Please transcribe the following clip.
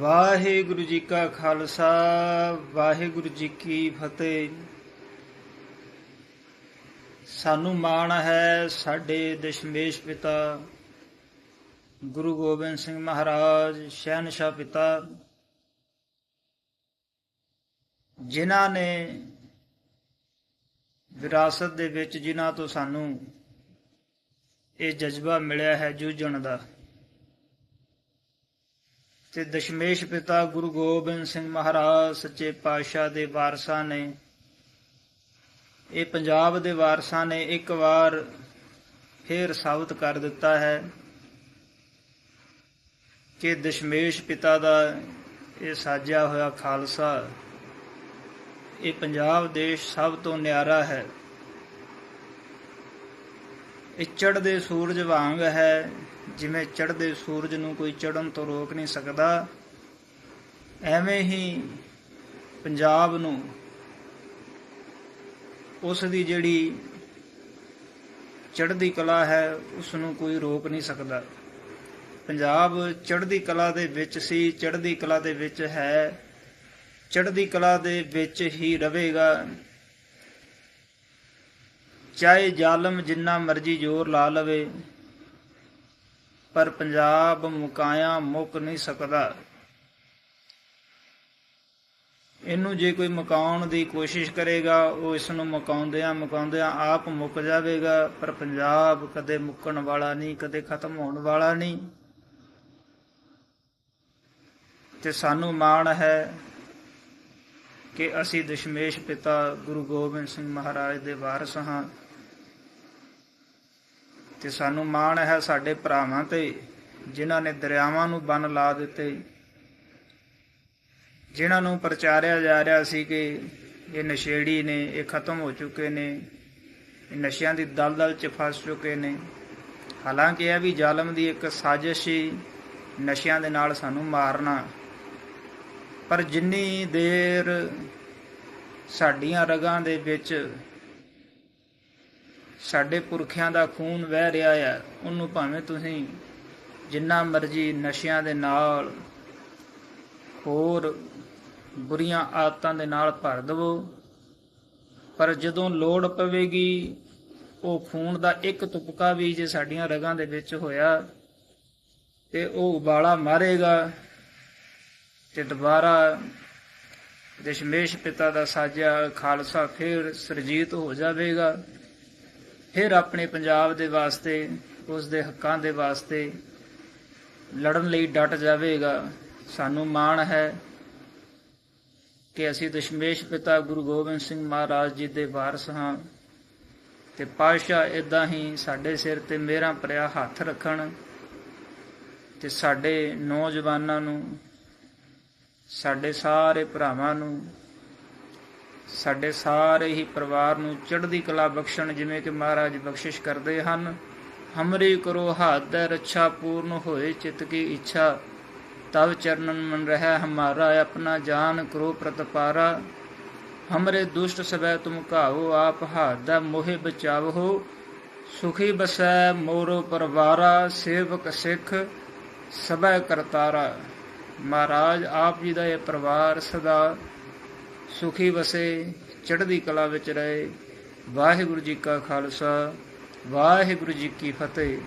ਵਾਹਿਗੁਰੂ ਜੀ ਕਾ ਖਾਲਸਾ, ਵਾਹਿਗੁਰੂ ਜੀ ਕੀ ਫਤਿਹ। ਸਾਨੂੰ ਮਾਣ ਹੈ ਸਾਡੇ ਦਸ਼ਮੇਸ਼ ਪਿਤਾ, ਗੁਰੂ ਗੋਬਿੰਦ ਸਿੰਘ ਮਹਾਰਾਜ ਸ਼ਹਿਨशाह ਪਿਤਾ, ਜਿਨ੍ਹਾਂ ਨੇ ਵਿਰਾਸਤ ਦੇ ਵਿੱਚ ਜਿਨ੍ਹਾਂ ਤੋਂ ਸਾਨੂੰ ਇਹ ਜਜ਼ਬਾ ਮਿਲਿਆ ਹੈ ਜੂਝਣ ਦਾ। ਤੇ ਦਸ਼ਮੇਸ਼ ਪਿਤਾ ਗੁਰੂ ਗੋਬਿੰਦ ਸਿੰਘ ਮਹਾਰਾਜ ਸੱਚੇ ਪਾਤਸ਼ਾਹ ਦੇ ਵਾਰਸਾਂ ਨੇ। ਇਹ ਪੰਜਾਬ ਦੇ ਵਾਰਸਾਂ ਨੇ ਇੱਕ ਵਾਰ ਫੇਰ ਸਾਬਤ ਕਰ ਦਿੱਤਾ ਹੈ ਕਿ ਦਸ਼ਮੇਸ਼ ਪਿਤਾ ਦਾ ਇਹ ਸਾਜਿਆ ਹੋਇਆ ਖਾਲਸਾ ਇਹ ਪੰਜਾਬ ਦੇਸ਼ ਸਭ ਤੋਂ ਨਿਆਰਾ ਹੈ। ਇਹ ਚੜ੍ਹਦੇ ਸੂਰਜ ਵਾਂਗ ਹੈ। ਜਿਵੇਂ ਚੜ੍ਹਦੇ ਸੂਰਜ ਨੂੰ ਕੋਈ ਚੜ੍ਹਨ ਤੋਂ ਰੋਕ ਨਹੀਂ ਸਕਦਾ, ਐਵੇਂ ਹੀ ਪੰਜਾਬ ਨੂੰ ਉਸ ਦੀ ਜਿਹੜੀ ਚੜ੍ਹਦੀ ਕਲਾ ਹੈ, ਉਸ ਨੂੰ ਕੋਈ ਰੋਕ ਨਹੀਂ ਸਕਦਾ। ਪੰਜਾਬ ਚੜ੍ਹਦੀ ਕਲਾ ਦੇ ਵਿੱਚ ਸੀ, ਚੜ੍ਹਦੀ ਕਲਾ ਦੇ ਵਿੱਚ ਹੈ, ਚੜ੍ਹਦੀ ਕਲਾ ਦੇ ਵਿੱਚ ਹੀ ਰਹੇਗਾ। ਚਾਹੇ ਜ਼ਾਲਮ ਜਿੰਨਾ ਮਰਜ਼ੀ ਜ਼ੋਰ ਲਾ ਲਵੇ ਪਰ ਪੰਜਾਬ ਮੁਕਾਇਆ ਮੁੱਕ ਨਹੀਂ ਸਕਦਾ। ਇਹਨੂੰ ਜੇ ਕੋਈ ਮੁਕਾਉਣ ਦੀ ਕੋਸ਼ਿਸ਼ ਕਰੇਗਾ, ਉਹ ਇਸ ਨੂੰ ਮੁਕਾਉਂਦਿਆਂ ਮੁਕਾਉਂਦਿਆਂ ਆਪ ਮੁੱਕ ਜਾਵੇਗਾ, ਪਰ ਪੰਜਾਬ ਕਦੇ ਮੁੱਕਣ ਵਾਲਾ ਨਹੀਂ, ਕਦੇ ਖਤਮ ਹੋਣ ਵਾਲਾ ਨਹੀਂ। ਤੇ ਸਾਨੂੰ ਮਾਣ ਹੈ ਕਿ ਅਸੀਂ ਦਸ਼ਮੇਸ਼ ਪਿਤਾ ਗੁਰੂ ਗੋਬਿੰਦ ਸਿੰਘ ਮਹਾਰਾਜ ਦੇ ਵਾਰਸ ਹਾਂ। ਤੇ ਸਾਨੂੰ ਮਾਣ ਹੈ ਸਾਡੇ ਭਰਾਵਾਂ ਤੇ, ਜਿਨ੍ਹਾਂ ਨੇ ਦਰਿਆਵਾਂ ਨੂੰ ਬੰਨ ਲਾ ਦਿੱਤੇ। ਜਿਨ੍ਹਾਂ ਨੂੰ ਪ੍ਰਚਾਰਿਆ ਜਾ ਰਿਹਾ ਸੀ ਕਿ ਇਹ ਨਸ਼ੇੜੀ ਨੇ, ਇਹ ਖਤਮ ਹੋ ਚੁੱਕੇ ਨੇ, ਇਹ ਨਸ਼ਿਆਂ ਦੀ ਦਲਦਲ 'ਚ ਫਸ ਚੁੱਕੇ ਨੇ। ਹਾਲਾਂਕਿ ਇਹ ਵੀ ਜ਼ਾਲਮ ਦੀ ਇੱਕ ਸਾਜ਼ਿਸ਼ ਸੀ ਨਸ਼ਿਆਂ ਦੇ ਨਾਲ ਸਾਨੂੰ ਮਾਰਨਾ। ਪਰ ਜਿੰਨੀ ਦੇਰ ਸਾਡੀਆਂ ਰਗਾਂ ਦੇ ਵਿੱਚ ਸਾਡੇ ਪੁਰਖਿਆਂ ਦਾ ਖੂਨ ਵਹਿ ਰਿਹਾ ਹੈ, ਉਹਨੂੰ ਭਾਵੇਂ ਤੁਸੀਂ ਜਿੰਨਾ ਮਰਜ਼ੀ ਨਸ਼ਿਆਂ ਦੇ ਨਾਲ ਹੋਰ ਬੁਰੀਆਂ ਆਦਤਾਂ ਦੇ ਨਾਲ ਭਰ ਦਵੋ, ਪਰ ਜਦੋਂ ਲੋੜ ਪਵੇਗੀ, ਉਹ ਖੂਨ ਦਾ ਇੱਕ ਤੁਪਕਾ ਵੀ ਜੇ ਸਾਡੀਆਂ ਰਗਾਂ ਦੇ ਵਿੱਚ ਹੋਇਆ ਤੇ ਉਹ ਉਬਾਲਾ ਮਾਰੇਗਾ ਤੇ ਦੁਬਾਰਾ ਦਸ਼ਮੇਸ਼ ਪਿਤਾ ਦਾ ਸਾਜਿਆ ਖਾਲਸਾ ਫਿਰ ਸਰਜੀਤ ਹੋ ਜਾਵੇਗਾ। ਫਿਰ ਆਪਣੇ ਪੰਜਾਬ ਦੇ ਵਾਸਤੇ ਉਸ ਦੇ ਹੱਕਾਂ ਦੇ ਵਾਸਤੇ ਲੜਨ ਲਈ ਡਟ ਜਾਵੇਗਾ। ਸਾਨੂੰ ਮਾਣ ਹੈ ਕਿ ਅਸੀਂ ਦਸ਼ਮੇਸ਼ ਪਿਤਾ ਗੁਰੂ ਗੋਬਿੰਦ ਸਿੰਘ ਮਹਾਰਾਜ ਜੀ ਦੇ ਵਾਰਸ ਹਾਂ ਤੇ ਪਾਤਸ਼ਾਹ ਇਦਾਂ ਹੀ ਸਾਡੇ ਸਿਰ ਤੇ ਮੇਰਾ ਭਰਿਆ ਹੱਥ ਰੱਖਣ ਤੇ ਸਾਡੇ ਨੌਜਵਾਨਾਂ ਨੂੰ, ਸਾਡੇ ਸਾਰੇ ਭਰਾਵਾਂ ਨੂੰ ਸਾਡੇ ਸਾਰੇ ਹੀ ਪਰਿਵਾਰ ਨੂੰ ਚੜ੍ਹਦੀ ਕਲਾ ਬਖਸ਼ਣ, ਜਿਵੇਂ ਕਿ ਮਹਾਰਾਜ ਬਖਸ਼ਿਸ਼ ਕਰਦੇ ਹਨ। ਹਮਰੀ ਕਰੋ ਹੱਥ ਰੱਛਾ ਪੂਰਨ ਹੋਏ ਚਿਤ ਕੀ ਇੱਛਾ। ਤਵ ਚਰਨਨ ਮਨ ਰਹਿ ਹਮਾਰਾ, ਆਪਣਾ ਜਾਨ ਕਰੋ ਪ੍ਰਤਪਾਰਾ। ਹਮਰੇ ਦੁਸ਼ਟ ਸਭੈ ਤੁਮ ਘਾਓ, ਆਪ ਹੱਥ ਦਾ ਮੋਹਿ ਬਚਾਵੋ। ਸੁਖੀ ਬਸੈ ਮੋਰੋ ਪਰਵਾਰਾ, ਸੇਵਕ ਸਿੱਖ ਸਭੈ ਕਰਤਾਰਾ। ਮਹਾਰਾਜ, ਆਪ ਜੀ ਦਾ ਇਹ ਪਰਿਵਾਰ ਸਦਾ ਸੁਖੀ ਵਸੇ ਚੜ੍ਹਦੀ ਕਲਾ ਵਿੱਚ ਰਹੇ। ਵਾਹਿਗੁਰੂ ਜੀ ਕਾ ਖਾਲਸਾ ਵਾਹਿਗੁਰੂ ਜੀ ਕੀ ਫਤਿਹ।